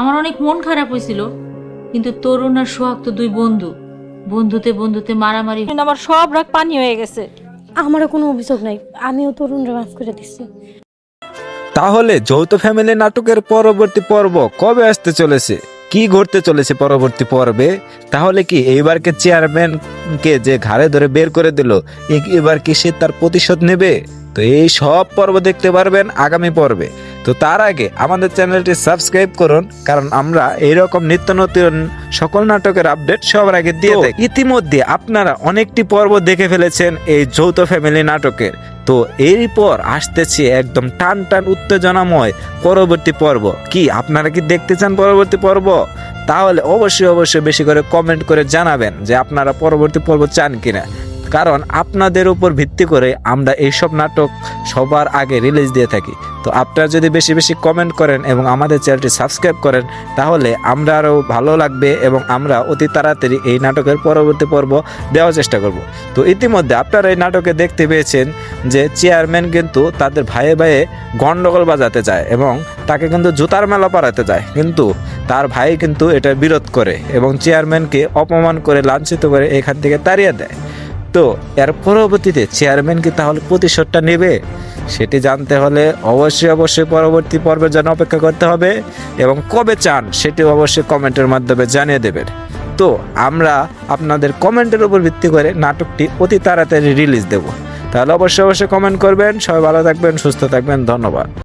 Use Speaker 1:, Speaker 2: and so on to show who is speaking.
Speaker 1: আমার অনেক মন খারাপ হয়েছিল। কিন্তু তরুণ আর সোহাগ তো দুই বন্ধু। বন্ধুতে বন্ধুতে মারামারি
Speaker 2: আমার সব রাগ পানি হয়ে গেছে।
Speaker 3: আমারও কোনো অভিযোগ নাই। আমিও তরুণরা মাফ করে দিচ্ছি
Speaker 4: তাহলে যৌথ ফ্যামিলি নাটকের পরবর্তী পর্ব কবে আসতে চলেছে? কি ঘটতে চলেছে পরবর্তী পর্বে? তাহলে কি এইবারকে চেয়ারম্যানকে যে ঘাড়ে ধরে বের করে দিল এবার কি সে তার প্রতিশোধ নেবে? তো এই সব পর্ব দেখতে পারবেন আগামী পর্বে। তো তার আগে আমাদের চ্যানেলটি সাবস্ক্রাইব করুন কারণ আমরা এইরকম নিত্য নতুন সকল নাটকের আপডেট সবার আগে দিয়ে থাকি। ইতিমধ্যে আপনারা অনেকটি পর্ব দেখে ফেলেছেন এই যৌথ ফ্যামিলি নাটকের। তো এরপর আসতেছে একদম টান টান উত্তেজনাময় পরবর্তী পর্ব। কি আপনারা কি দেখতে চান পরবর্তী পর্ব? তাহলে অবশ্যই অবশ্যই বেশি করে কমেন্ট করে জানাবেন যে আপনারা পরবর্তী পর্ব চান কিনা। কারণ আপনাদের উপর ভিত্তি করে আমরা এইসব নাটক সবার আগে রিলিজ দিয়ে থাকি। তো আপনারা যদি বেশি বেশি কমেন্ট করেন এবং আমাদের চ্যানেলটি সাবস্ক্রাইব করেন, তাহলে আমরা আরও ভালো লাগবে এবং আমরা অতি তাড়াতাড়ি এই নাটকের পরবর্তী পর্ব দেওয়ার চেষ্টা করব। তো ইতিমধ্যে আপনারা এই নাটকে দেখতে পেয়েছেন যে চেয়ারম্যান কিন্তু তাদের ভাইয়ে ভাইয়ে গণ্ডগোল বাজাতে যায় এবং তাকে কিন্তু জুতার মেলা পরাতে যায়। কিন্তু তার ভাই কিন্তু এটা বিরোধ করে এবং চেয়ারম্যানকে অপমান করে, লাঞ্ছিত করে এখান থেকে তাড়িয়ে দেয়। তো এর পরবর্তীতে চেয়ারম্যান কি তাহলে প্রতিশোধটা নেবে? সেটি জানতে হলে অবশ্যই অবশ্যই পরবর্তী পর্বের জন্য অপেক্ষা করতে হবে এবং কবে চান সেটি অবশ্যই কমেন্টের মাধ্যমে জানিয়ে দেবেন। তো আমরা আপনাদের কমেন্টের উপর ভিত্তি করে নাটকটি অতি তাড়াতাড়ি রিলিজ দেব। তাহলে অবশ্যই অবশ্যই কমেন্ট করবেন। সবাই ভালো থাকবেন, সুস্থ থাকবেন। ধন্যবাদ।